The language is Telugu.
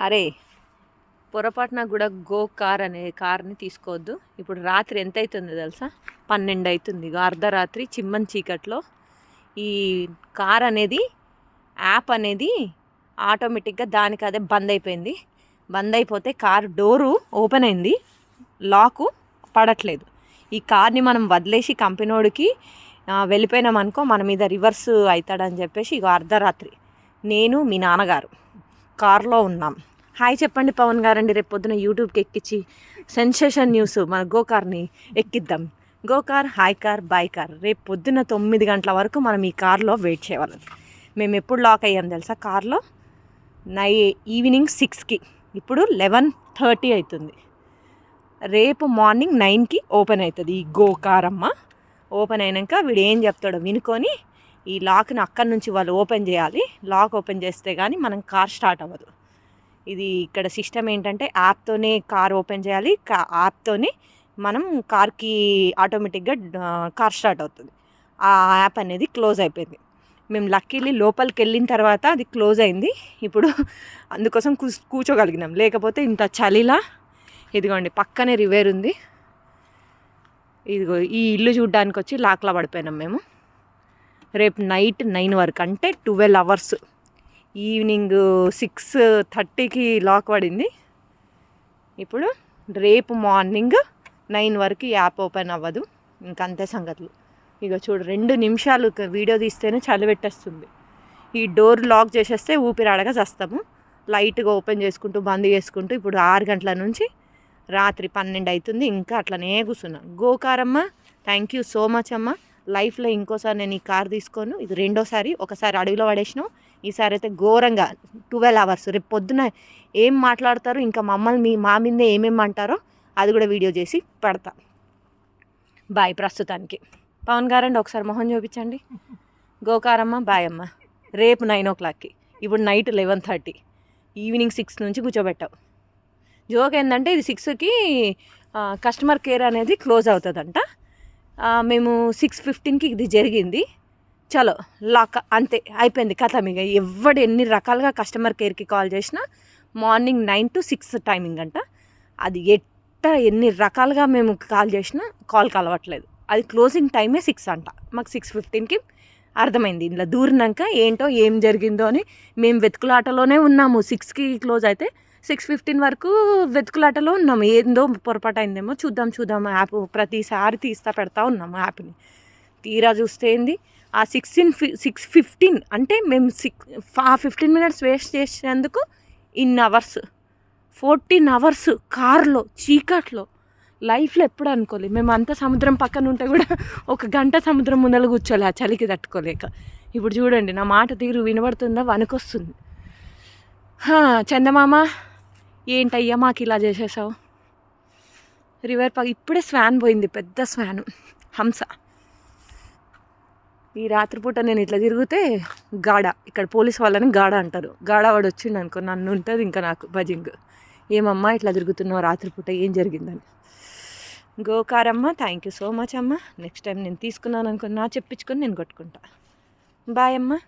అరే పొరపాటున కూడా గో కార్ అనే కార్ని తీసుకోవద్దు. ఇప్పుడు రాత్రి ఎంత అవుతుందో తెలుసా? పన్నెండు అవుతుంది ఇక అర్ధరాత్రి చిమ్మన్ చీకట్లో ఈ కార్ అనేది యాప్ అనేది ఆటోమేటిక్గా దానికి అదే బంద్ అయిపోయింది. బంద్ అయిపోతే కార్ డోరు ఓపెన్ అయింది. లాకు పడట్లేదు. ఈ కార్ని మనం వదిలేసి కంపెనీడికి ఆ, వెళ్ళిపోయినాం అనుకో మన మీద రివర్స్ అవుతాడని చెప్పేసి ఇక అర్ధరాత్రి. నేను మీ నాన్నగారు కార్లో ఉన్నాం. హాయ్ చెప్పండి పవన్ గారండి రేపు పొద్దున యూట్యూబ్కి ఎక్కించి సెన్సేషన్ న్యూస్ మన గోకార్ని ఎక్కిద్దాం. Go car hi car bye car. రేపు పొద్దున తొమ్మిది గంటల వరకు మనం ఈ కార్లో వెయిట్ చేయాలి. మేము ఎప్పుడు లాక్ అయ్యాం తెలుసా కార్లో నై ఈవినింగ్ సిక్స్కి ఇప్పుడు లెవెన్ థర్టీ అవుతుంది రేపు మార్నింగ్ నైన్కి ఓపెన్ అవుతుంది ఈ గోకారమ్మ ఓపెన్ అయినాక వీడు ఏం చెప్తాడో వినుకొని ఈ లాక్ని అక్కడి నుంచి వాళ్ళు ఓపెన్ చేయాలి. లాక్ ఓపెన్ చేస్తే కానీ మనం కార్ స్టార్ట్ అవ్వదు. ఇది ఇక్కడ సిస్టమ్ ఏంటంటే యాప్తోనే కార్ ఓపెన్ చేయాలి. కా యాప్తోనే మనం కార్కి ఆటోమేటిక్గా కార్ స్టార్ట్ అవుతుంది. ఆ యాప్ అనేది క్లోజ్ అయిపోయింది. మేము లక్కీలీ లోపలికి వెళ్ళిన తర్వాత అది క్లోజ్ అయింది. ఇప్పుడు అందుకోసం కూ కూర్చోగలిగినాం. లేకపోతే ఇంత చలిలా ఇదిగోండి పక్కనే రివేర్ ఉంది. ఇదిగో ఈ ఇల్లు చూడ్డానికి వచ్చి లాక్లా పడిపోయినాం మేము. రేపు నైట్ నైన్ వరకు అంటే ట్వెల్వ్ అవర్స్ ఈవినింగ్ సిక్స్ థర్టీకి లాక్ పడింది. ఇప్పుడు రేపు మార్నింగ్ నైన్ వరకు యాప్ ఓపెన్ అవ్వదు. ఇంకంతే సంగతులు. ఇక చూడు రెండు నిమిషాలు వీడియో తీస్తేనే చలి పెట్టేస్తుంది. ఈ డోర్ లాక్ చేసేస్తే ఊపిరాడగా చేస్తాము. లైట్గా ఓపెన్ చేసుకుంటూ బంద్ చేసుకుంటూ ఇప్పుడు ఆరు గంటల నుంచి రాత్రి పన్నెండు అవుతుంది ఇంకా అట్లనే కూర్చున్నా. గోకారమ్మ థ్యాంక్ యూ సో మచ్ అమ్మ. లైఫ్లో ఇంకోసారి నేను ఈ కార్ తీసుకోను. ఇది రెండోసారి ఒకసారి అడవిలో పడేసినాం ఈసారి అయితే ఘోరంగా ట్వెల్వ్ అవర్స్ రేపు పొద్దున ఏం మాట్లాడతారు ఇంకా మమ్మల్ని మీ మా మీదే ఏమేమి అంటారో అది కూడా వీడియో చేసి పెడతా. బాయ్ ప్రస్తుతానికి. పవన్ గారండి ఒకసారి మొహం చూపించండి. గోకారమ్మ బాయ్ అమ్మ రేపు నైన్ ఓ క్లాక్కి ఇప్పుడు night eleven thirty evening six నుంచి కూర్చోబెట్టావు. జోక్ ఏంటంటే ఇది సిక్స్కి కస్టమర్ కేర్ అనేది క్లోజ్ అవుతుందంట. మేము సిక్స్ ఫిఫ్టీన్కి ఇది జరిగింది. చలో లాక్ అంతే అయిపోయింది కథ ఇక. ఎవడు ఎన్ని రకాలుగా కస్టమర్ కేర్కి కాల్ చేసినా morning nine to six timing అంట. అది ఎట్ట ఎన్ని రకాలుగా మేము కాల్ చేసినా కాల్ కలవట్లేదు అది క్లోజింగ్ టైమే సిక్స్ అంట. మాకు సిక్స్ ఫిఫ్టీన్కి అర్థమైంది. ఇందులో దూరినాక ఏంటో ఏం జరిగిందో అని మేము వెతుకులాటలోనే ఉన్నాము. సిక్స్కి క్లోజ్ అయితే సిక్స్ ఫిఫ్టీన్ వరకు వెతుకులాటలో ఉన్నాము. ఏందో పొరపాటు అయిందేమో చూద్దాం చూద్దాం. యాప్ ప్రతిసారి తీస్తా పెడతా ఉన్నాము యాప్ని తీరా చూస్తే ఏంది? ఆ సిక్స్టీన్ ఫి సిక్స్ ఫిఫ్టీన్ అంటే మేము సిక్స్ ఆ ఫిఫ్టీన్ మినిట్స్ వేస్ట్ చేసినందుకు ఇన్ అవర్స్ ఫోర్టీన్ అవర్స్ కార్లో చీకట్లో లైఫ్లో ఎప్పుడు అనుకోలేదు మేము అంత సముద్రం పక్కన ఉంటే కూడా ఒక గంట సముద్రం ముందర కూర్చోలే ఆ చలికి తట్టుకోలేక. ఇప్పుడు చూడండి నా మాట తీరు వినబడుతుందా? వనకొస్తుంది చందమామ ఏంటయ్యా మాకు ఇలా చేసేసావు? రివర్ పక్క ఇప్పుడే స్వాన్ పోయింది పెద్ద స్వాన్ హంస. ఈ రాత్రిపూట నేను ఇట్లా తిరిగితే గాడ ఇక్కడ పోలీస్ వాళ్ళని గాడ అంటారు. గాడ వాడు వచ్చిండు అనుకో నన్ను ఉంటుంది ఇంకా నాకు భజింగ్. ఏమమ్మా ఇట్లా తిరుగుతున్నావు రాత్రిపూట ఏం జరిగిందని? గోకారమ్మ థ్యాంక్ యూ సో మచ్ అమ్మ. నెక్స్ట్ టైం నేను తీసుకున్నాను అనుకో నా చెప్పించుకొని నేను కొట్టుకుంటా. బాయ్ అమ్మ.